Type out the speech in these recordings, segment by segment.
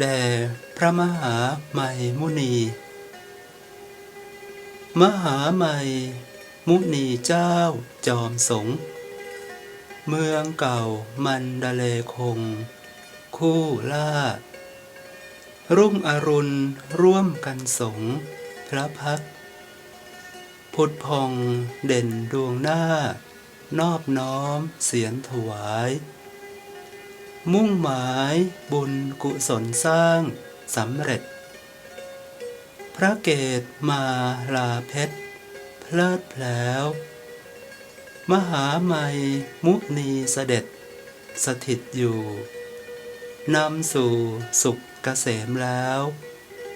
แด่พระมหาไมมุนี มหาไมมุนีเจ้าจอมสง เมืองเก่ามันดาเลคง คู่ล่า รุ่งอรุณร่วมกันสง พระพัก พุทธพองเด่นดวงหน้า นอบน้อมเสียงถวาย มุ่งหมายบุญกุศลสร้างสำเร็จ พระเกตมาลาเพชร เพลิดเพล้วมหาไมยมุนีเสด็จ สถิตอยู่นำสู่สุขเกษมแล้ว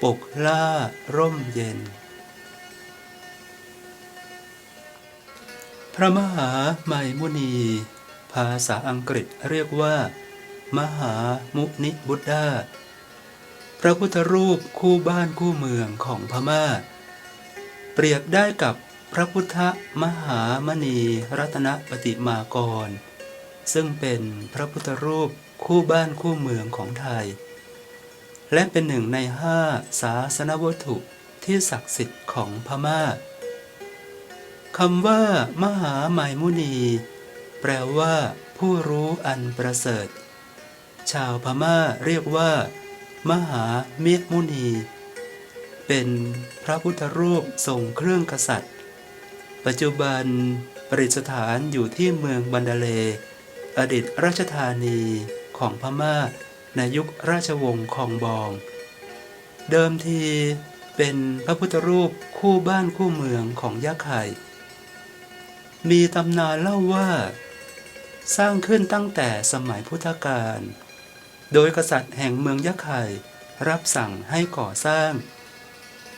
ปกล่าร่มเย็น พระมหาไมยมุนี ภาษาอังกฤษเรียกว่า มหามุนิบุตดาพระพุทธรูปคู่บ้านคู่เมืองของพม่า เปรียบได้กับพระพุทธมหามณีรัตนปฏิมากร ซึ่งเป็นพระพุทธรูปคู่บ้านคู่เมืองของไทย และเป็นหนึ่งในห้าศาสนวัตถุที่ศักดิ์สิทธิ์ของพม่าคำว่า มหาไมยมุนี แปลว่า ผู้รู้อันประเสริฐ ชาวพม่าเรียกว่า มหาเมียมุนี เป็นพระพุทธรูปทรงเครื่องกษัตริย์ ปัจจุบันประดิษฐานอยู่ที่เมืองบันดาเล อดีตราชธานีของพม่าในยุคราชวงศ์คองบอง เดิมทีเป็นพระพุทธรูปคู่บ้านคู่เมืองของยะไข่ มีตำนานเล่าว่า สร้างขึ้นตั้งแต่สมัยพุทธกาล โดยกษัตริย์แห่งเมืองยะไข่รับสั่งให้ก่อสร้าง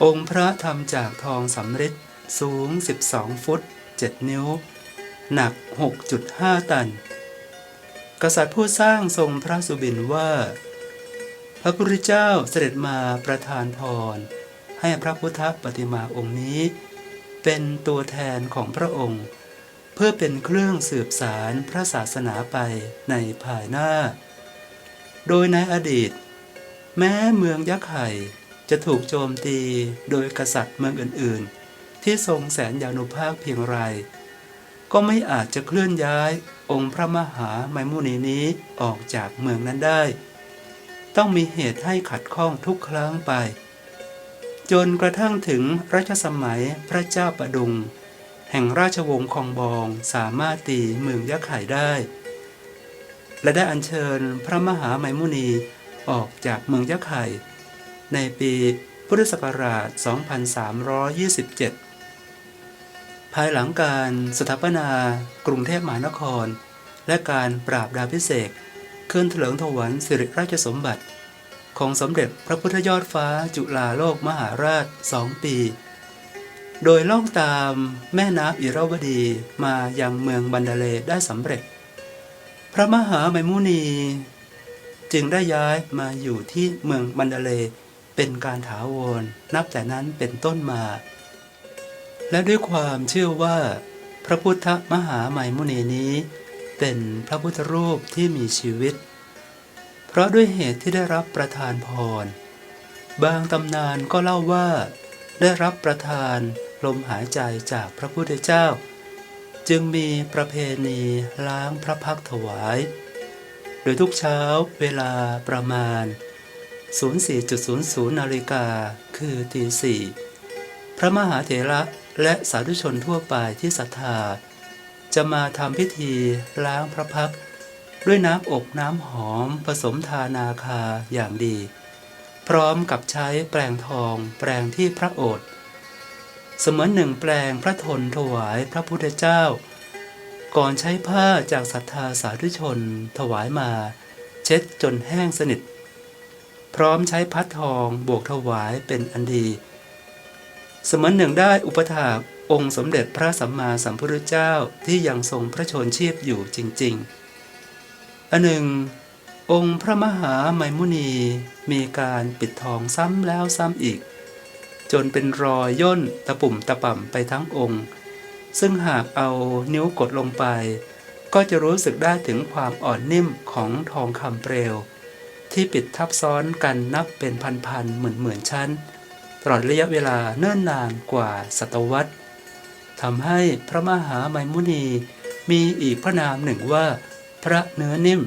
องค์พระทำจากทองสำริดสูง 12 ฟุต 7 นิ้ว หนัก 6.5 ตัน กษัตริย์ผู้สร้างทรงพระสุบินว่า พระพุทธเจ้าเสด็จมาประทานพร ให้พระพุทธปฏิมาองค์นี้ เป็นตัวแทนของพระองค์ เพื่อเป็นเครื่องสืบสารพระศาสนาไปในภายหน้า โดยในอดีต แม้เมืองยักษ์ไข่จะถูกโจมตีโดยกษัตริย์เมืองอื่น ๆ ที่ทรงแสนยานุภาพเพียงไร ก็ไม่อาจจะเคลื่อนย้ายองค์พระมหาไมมุนีนี้ออกจากเมืองนั้นได้ ต้องมีเหตุให้ขัดข้องทุกครั้งไป จนกระทั่งถึงรัชสมัยพระเจ้าประดุง แห่งราชวงศ์คองบองสามารถตีเมืองยะไข่ได้ และได้อัญเชิญพระมหาไมมุนีออกจากเมืองยะไข่ ในปีพุทธศักราช 2327 ภายหลังการสถาปนากรุงเทพมหานคร และการปราบดาพิเศษกขึ้นเถลิงถวันสิริราชสมบัติ ของสมเด็จพระพุทธยอดฟ้าจุฬาโลกมหาราชสองปี โดยล่องตามแม่น้ำอิราวดีมายังเมืองบันดาเลได้สำเร็จ พระมหาไมมุนี จึงได้ย้ายมาอยู่ที่เมืองบันดาเลเป็นการถาวรนับแต่นั้นเป็นต้นมา และด้วยความเชื่อว่า พระพุทธมหาไมมุนีนี้ เป็นพระพุทธรูปที่มีชีวิต เพราะด้วยเหตุที่ได้รับประทานพร บางตำนานก็เล่าว่า ได้รับประทานลมหายใจจากพระพุทธเจ้า จึงมีประเพณีล้างพระพักถวาย โดยทุกเช้าเวลาประมาณ 04.00นาฬิกาคือตีสี่พระมหาเถระและสาธุชนทั่วไปที่ศรัทธา จะมาทำพิธีล้างพระพักด้วยน้ำอบน้ำหอมผสมทานาคาอย่างดี พร้อมกับใช้แปรงทองแปรงที่พระโอษฐ์ เสมือนหนึ่งแปลงพระทนถวายพระพุทธเจ้า ก่อนใช้ผ้าจากศรัทธาสาธุชน ถวายมา เช็ดจนแห้งสนิท พร้อมใช้พัดทองบวกถวายเป็นอันดี เสมือนหนึ่งได้อุปถาองค์สมเด็จพระสัมมาสัมพุทธเจ้าที่ยังทรงพระชนชีพอยู่จริง ๆ อันหนึ่ง องค์พระมหาไมมุนีมีการปิดทองซ้ำแล้วซ้ำอีก จนเป็นรอยย่นตะปุ่มตะป่ำไปทั้งองค์ ซึ่งหากเอานิ้วกดลงไป ก็จะรู้สึกได้ถึงความอ่อนนิ่มของทองคำเปลว ที่ปิดทับซ้อนกันนับเป็นพันๆหมื่นๆชั้น ตลอดระยะเวลาเนิ่นนานกว่าศตวรรษทำให้พระมหาไมมุนีมีอีกพระนามหนึ่งว่า พระเนื้อนิ่ม